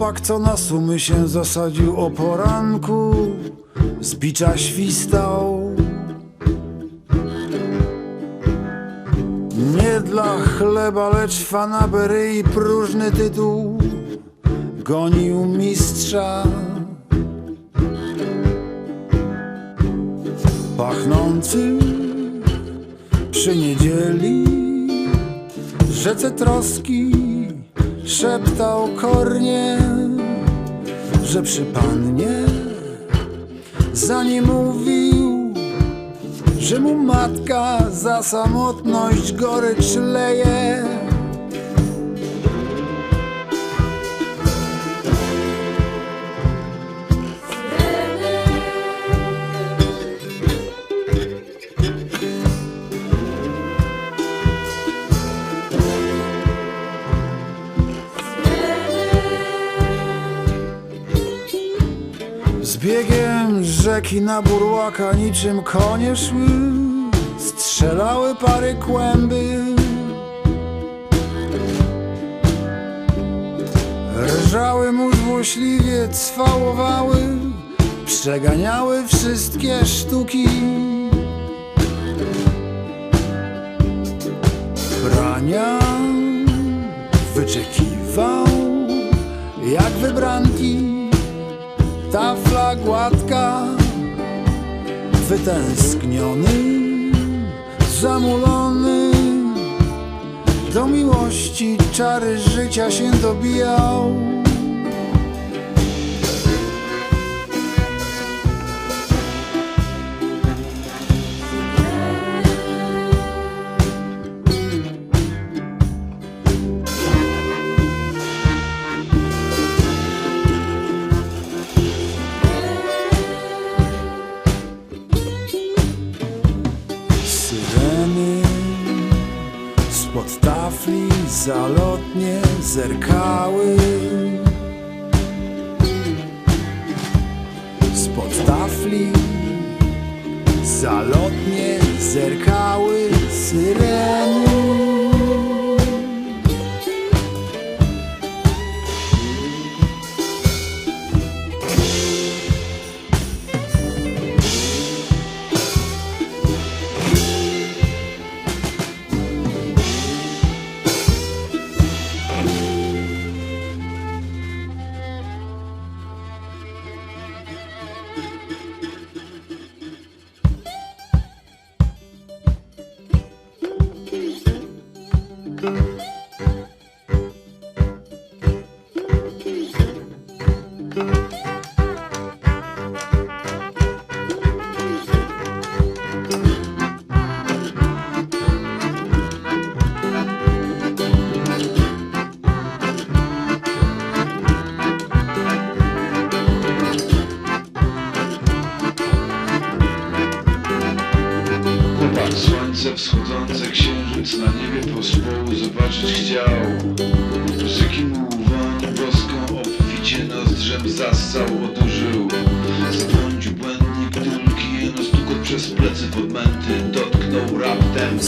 chłopak, co na sumy się zasadził o poranku Z bicza świstał. Nie dla chleba, lecz fanabery i próżny tytuł Gonił mistrza. Pachnący przy niedzieli rzece troski szeptał kornie, że przy pannie za nie mówił, że mu matka za samotność gorycz leje. Biegiem rzeki na burłaka niczym konie szły. Strzelały pary kłęby. Rżały mu złośliwie, cwałowały. Przeganiały wszystkie sztuki. Brania wyczekiwał jak wybranki tafla gładka Wytęskniony, zamulony. Do miłości czary życia się dobijał spod tafli zalotnie zerkały. Spod tafli zalotnie zerkały słońce wschodzące, księżyc na niebie pospołu zobaczyć chciał zassał, odurzył Zabłądził błędnik tulki, jeno stukot przez plecy pod męty dotknął raptem